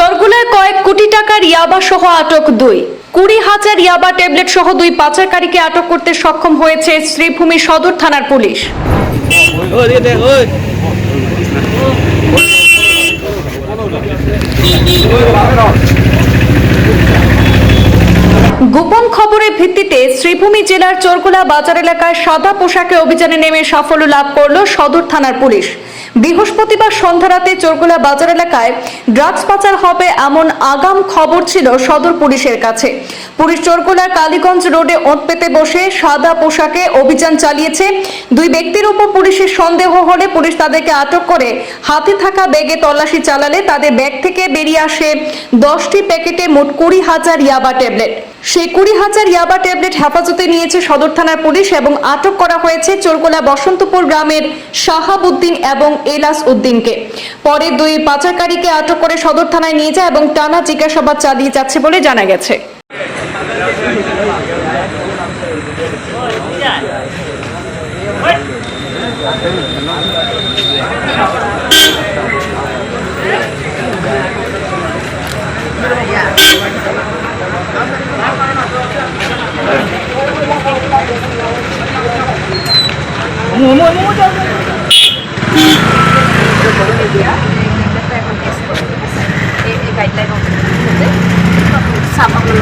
চরগুলায় কয়েক কোটি টাকার ইয়াবা সহ আটক দুই। কুড়ি হাজার ইয়াবা ট্যাবলেট সহ দুই পাচারকারীকে আটক করতে সক্ষম হয়েছে শ্রীভূমি সদর থানার পুলিশ। খবরের ভিত্তিতে শ্রীভূমি জেলার চোরকোলা বাজার এলাকায় সাদা পোশাকে অভিযানে নেমে সাফল্য লাভ করল সদর থানার পুলিশ। বৃহস্পতিবার সন্ধ্যারাতে চোরকোলা বাজার এলাকায় ড্রাগস পাচার হবে এমন আগাম খবর ছিল সদর পুলিশের কাছে। পুলিশ চরকুলার কালীগঞ্জ রোডে ওঁত পেতে বসে সাদা পোশাকে অভিযান চালিয়েছে। দুই ব্যক্তির উপর পুলিশের সন্দেহ হলে পুলিশ তাদেরকে আটক করে হাতে থাকা ব্যাগে তল্লাশি চালালে তাদের ব্যাগ থেকে বেরিয়ে আসে দশটি প্যাকেটে মোট কুড়ি হাজার ইয়াবা ট্যাবলেট। সেই কুড়ি হাজার ইয়াবা ট্যাবলেট হেফাজতে নিয়েছে সদর থানার পুলিশ এবং আটক করা হয়েছে চোরকোলা বসন্তপুর গ্রামের শাহাবুদ্দিন এবং এলাস উদ্দিনকে। পরে দুই পাচারকারীকে আটক করে সদর থানায় নিয়ে যায় এবং টানা জিজ্ঞাসাবাদ চালিয়ে যাচ্ছে বলে জানা গেছে। এই গাইডলাইন অনুযায়ী সাফা করে